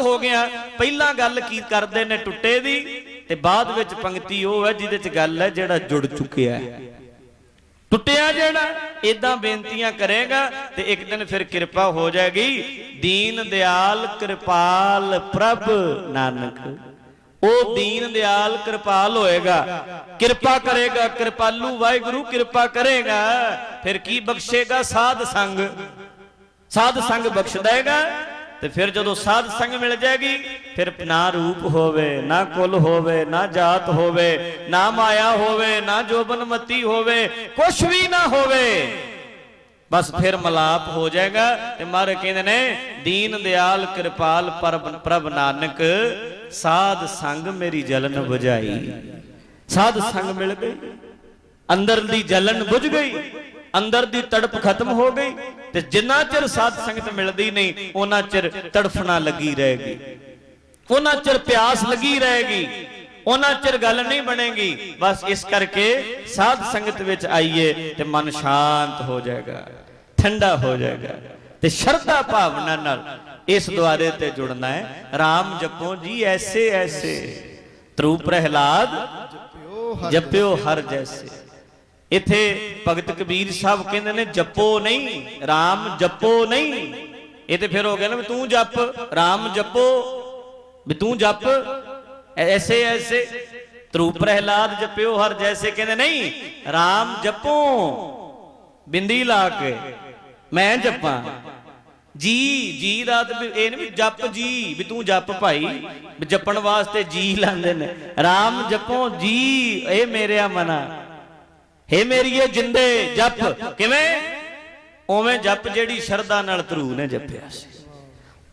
ਹੋ ਗਿਆ। ਪਹਿਲਾਂ ਗੱਲ ਕੀ ਕਰਦੇ ਨੇ ਟੁੱਟੇ ਦੀ ਤੇ ਬਾਅਦ ਵਿੱਚ ਪੰਕਤੀ ਉਹ ਹੈ ਜਿਹਦੇ ਚ ਗੱਲ ਹੈ ਜਿਹੜਾ ਜੁੜ ਚੁੱਕਿਆ ਹੈ। ਟੁੱਟਿਆ ਜਿਹੜਾ ਇਦਾਂ ਬੇਨਤੀਆਂ ਕਰੇਗਾ ਤੇ ਇੱਕ ਦਿਨ ਫਿਰ ਕਿਰਪਾ ਹੋ ਜਾਏਗੀ। ਦੀਨ ਦਿਆਲ ਕਿਰਪਾਲ ਪ੍ਰਭ ਨਾਨਕ। ਉਹ ਦੀਨ ਦਿਆਲ ਕਿਰਪਾਲ ਹੋਏਗਾ। ਕਿਰਪਾ ਕਰੇਗਾ, ਕਿਰਪਾਲੂ ਵਾਹਿਗੁਰੂ ਕਿਰਪਾ ਕਰੇਗਾ। ਫਿਰ ਕੀ ਬਖਸ਼ੇਗਾ? ਸਾਧ ਸੰਗ। ਸਾਧ ਸੰਗ ਬਖਸ਼ ਦੇਗਾ। ਤੇ ਫਿਰ ਜਦੋਂ ਸਾਧ ਸੰਗ ਮਿਲ ਜਾਏਗੀ, ਫਿਰ ਨਾ ਰੂਪ ਹੋਵੇ, ਨਾ ਕੁਲ ਹੋਵੇ, ਨਾ ਜਾਤ ਹੋਵੇ, ਨਾ ਮਾਇਆ ਹੋਵੇ, ਨਾ ਜੋਬਨਮਤੀ ਹੋਵੇ, ਕੁਛ ਵੀ ਨਾ ਹੋਵੇ। ਬਸ ਫਿਰ ਮਲਾਪ ਹੋ ਜਾਏਗਾ ਤੇ ਮਹਾਰਾਜ ਕਹਿੰਦੇ ਨੇ, ਦੀਨ ਦਿਆਲ ਕਿਰਪਾਲ ਪ੍ਰਭ ਪ੍ਰਭ ਨਾਨਕ, ਸਾਧ ਸੰਗ ਮੇਰੀ ਜਲਨ ਬੁਝਾਈ। ਸਾਧ ਸੰਗ ਮਿਲ ਗਈ। ਅੰਦਰ ਦੀ ਜਲਨ ਬੁਝ ਗਈ। ਅੰਦਰ ਦੀ ਤੜਪ ਖਤਮ ਹੋ ਗਈ। ਤੇ ਜਿੰਨਾ ਚਿਰ ਸਾਧ ਸੰਗਤ ਮਿਲਦੀ ਨਹੀਂ, ਉਹਨਾਂ ਚਿਰ ਤੜਫਣਾ ਲੱਗੀ ਰਹੇਗੀ। ਉਹਨਾਂ ਚਿਰ ਪਿਆਸ ਲੱਗੀ ਰਹੇਗੀ, ਉਹਨਾਂ ਚਿਰ ਗੱਲ ਨਹੀਂ ਬਣੇਗੀ। ਬਸ ਇਸ ਕਰਕੇ ਸਾਧ ਸੰਗਤ ਵਿੱਚ ਆਈਏ ਤੇ ਮਨ ਸ਼ਾਂਤ ਹੋ ਜਾਏਗਾ, ਠੰਡਾ ਹੋ ਜਾਏਗਾ ਤੇ ਸ਼ਰਧਾ ਭਾਵਨਾ ਨਾਲ ਇਸ ਦੁਆਰੇ ਤੇ ਜੁੜਨਾ ਹੈ। RAM ਜਪੋ ਜੀ ਐਸੇ ਐਸੇ ਤਰੂ ਪ੍ਰਹਿਲਾਦ, ਜਪਿਓ ਹਰ ਜੈਸੇ। ਇੱਥੇ ਭਗਤ ਕਬੀਰ ਸਾਹਿਬ ਕਹਿੰਦੇ ਨੇ, ਜਪੋ ਨਹੀਂ RAM ਜਪੋ ਨਹੀਂ। ਇਹ ਤੇ ਫਿਰ ਹੋ ਗਿਆ ਨਾ ਵੀ ਤੂੰ ਜਪ RAM ਜਪੋ। ਵੀ ਤੂੰ ਜਪ, ਐਸੇ ਐਸੇ। ਤਰੂ ਪ੍ਰਹਿਲਾਦ ਜਪਿਓ ਹਰ ਜੈਸੇ ਕਹਿੰਦੇ ਨਹੀਂ RAM ਜਪੋ। ਬਿੰਦੀ ਲਾ ਕੇ, ਮੈਂ ਜਪਾਂ। ਜੀ ਜੀ ਦਾ ਇਹ ਨਹੀਂ ਵੀ ਜਪ ਜੀ, ਵੀ ਤੂੰ ਜਪ ਭਾਈ। ਜਪਣ ਵਾਸਤੇ ਜੀ ਲਾਉਂਦੇ ਨੇ। RAM ਜਪੋ ਜੀ, ਇਹ ਮੇਰਿਆ ਮਨਾ ਹੇ ਮੇਰੀਏ ਜਿੰਦੇ ਜਪ ਕਿਵੇਂ? ਉਵੇਂ ਜਪ ਜਿਹੜੀ ਸ਼ਰਧਾ ਨਾਲ ਧਰੂ ਨੇ ਜਪਿਆ ਸੀ।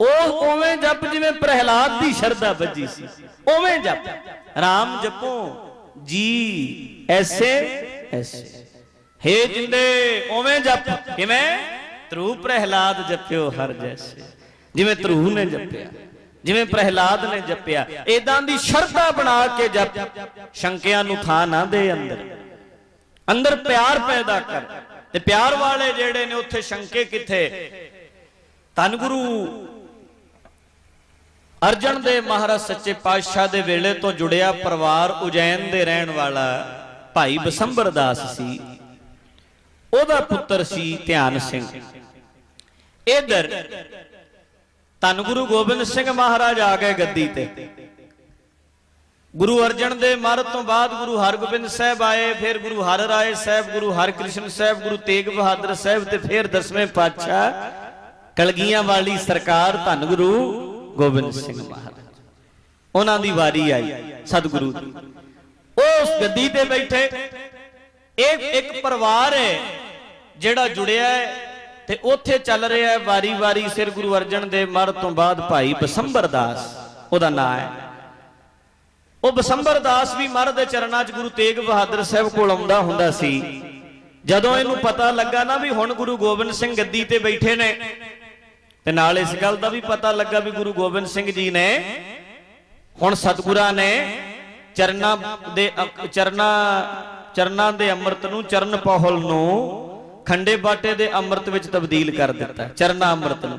ਉਹ ਉਵੇਂ ਜਪ ਜਿਵੇਂ ਪ੍ਰਹਿਲਾਦ ਦੀ ਸ਼ਰਧਾ ਵੱਜੀ ਸੀ। ਉਵੇਂ ਜਪ। RAM ਜਪੋ, ਜੀ ਐਸੇ ਐਸੇ। ਹੇ ਜਿੰਦੇ, ਉਵੇਂ ਜਪ। ਕਿਵੇਂ? ਧਰੂ ਪ੍ਰਹਿਲਾਦ ਜਪਿਓ ਹਰ ਜੈਸੇ। ਜਿਵੇਂ ਧਰੂ ਨੇ ਜਪਿਆ, ਜਿਵੇਂ ਪ੍ਰਹਿਲਾਦ ਨੇ ਜਪਿਆ ਇਦਾਂ ਦੀ ਸ਼ਰਧਾ ਬਣਾ ਕੇ ਜਪ। ਸ਼ੰਕਿਆਂ ਨੂੰ ਥਾਂ ਨਾ ਦੇ ਅੰਦਰ। ਅੰਦਰ ਪਿਆਰ ਪੈਦਾ ਕਰ। ਤੇ ਪਿਆਰ ਵਾਲੇ ਜਿਹੜੇ ਨੇ ਉੱਥੇ ਸ਼ੰਕੇ ਕਿੱਥੇ? ਧੰਨ ਗੁਰੂ ਅਰਜਨ ਦੇ ਮਹਾਰਾਜ ਸੱਚੇ ਪਾਤਸ਼ਾਹ ਦੇ ਵੇਲੇ ਤੋਂ ਜੁੜਿਆ ਪਰਿਵਾਰ ਉਜੈਨ ਦੇ ਰਹਿਣ ਵਾਲਾ ਭਾਈ ਬਸੰਬਰ ਦਾਸ ਸੀ। ਉਹਦਾ ਪੁੱਤਰ ਸੀ ਧਿਆਨ ਸਿੰਘ। ਇਧਰ ਧੰਨ ਗੁਰੂ ਗੋਬਿੰਦ ਸਿੰਘ ਮਹਾਰਾਜ ਆ ਗਏ ਗੱਦੀ ਤੇ। ਗੁਰੂ ਅਰਜਨ ਦੇ ਮਰ ਤੋਂ ਬਾਅਦ ਗੁਰੂ ਹਰਗੋਬਿੰਦ ਸਾਹਿਬ ਆਏ, ਫਿਰ ਗੁਰੂ ਹਰ ਰਾਏ ਸਾਹਿਬ ਗੁਰੂ ਹਰਕ੍ਰਿਸ਼ਨ ਸਾਹਿਬ, ਗੁਰੂ ਤੇਗ ਬਹਾਦਰ ਸਾਹਿਬ ਤੇ ਫਿਰ ਦਸਵੇਂ ਪਾਤਸ਼ਾਹ ਕਲਗੀਆਂ ਵਾਲੀ ਸਰਕਾਰ ਧੰਨ ਗੁਰੂ ਗੋਬਿੰਦ ਸਿੰਘ ਮਹਾਰਾਜ। ਉਹਨਾਂ ਦੀ ਵਾਰੀ ਆਈ, ਸਤਿਗੁਰੂ ਦੀ। ਉਹ ਉਸ ਗੱਦੀ ਤੇ ਬੈਠੇ, ਇਹ ਇੱਕ ਪਰਿਵਾਰ ਹੈ ਜਿਹੜਾ ਜੁੜਿਆ ਹੈ ਤੇ ਉੱਥੇ ਚੱਲ ਰਿਹਾ ਹੈ ਵਾਰੀ-ਵਾਰੀ ਸਿਰ ਗੁਰੂ ਅਰਜਨ ਦੇਵ ਮਰ ਤੋਂ ਬਾਅਦ ਭਾਈ ਬਸੰਬਰ ਦਾਸ, ਉਹਦਾ ਨਾਮ ਹੈ। ਉਹ ਬਸੰਬਰ ਦਾਸ ਵੀ ਮਰ ਦੇ ਚਰਨਾਂ 'ਚ ਗੁਰੂ ਤੇਗ ਬਹਾਦਰ ਸਾਹਿਬ ਕੋਲ ਆਉਂਦਾ ਹੁੰਦਾ ਸੀ। ਜਦੋਂ ਇਹਨੂੰ ਪਤਾ ਲੱਗਾ ਨਾ ਵੀ ਹੁਣ ਗੁਰੂ ਗੋਬਿੰਦ ਸਿੰਘ ਗੱਦੀ ਤੇ ਬੈਠੇ ਨੇ, ਤੇ ਨਾਲ ਇਸ ਗੱਲ ਦਾ ਵੀ ਪਤਾ ਲੱਗਾ ਵੀ ਗੁਰੂ ਗੋਬਿੰਦ ਸਿੰਘ ਜੀ ਨੇ ਹੁਣ ਸਤਿਗੁਰਾਂ ਨੇ ਚਰਨਾਂ ਦੇ ਚਰਨਾਂ ਚਰਨਾਂ ਦੇ ਅੰਮ੍ਰਿਤ ਨੂੰ ਚਰਨ ਪਹੁਲ ਨੂੰ ਖੰਡੇ ਬਾਟੇ ਦੇ ਅੰਮ੍ਰਿਤ ਵਿੱਚ ਤਬਦੀਲ ਕਰ ਦਿੱਤਾ, ਚਰਨਾ ਅੰਮ੍ਰਿਤ ਨੂੰ।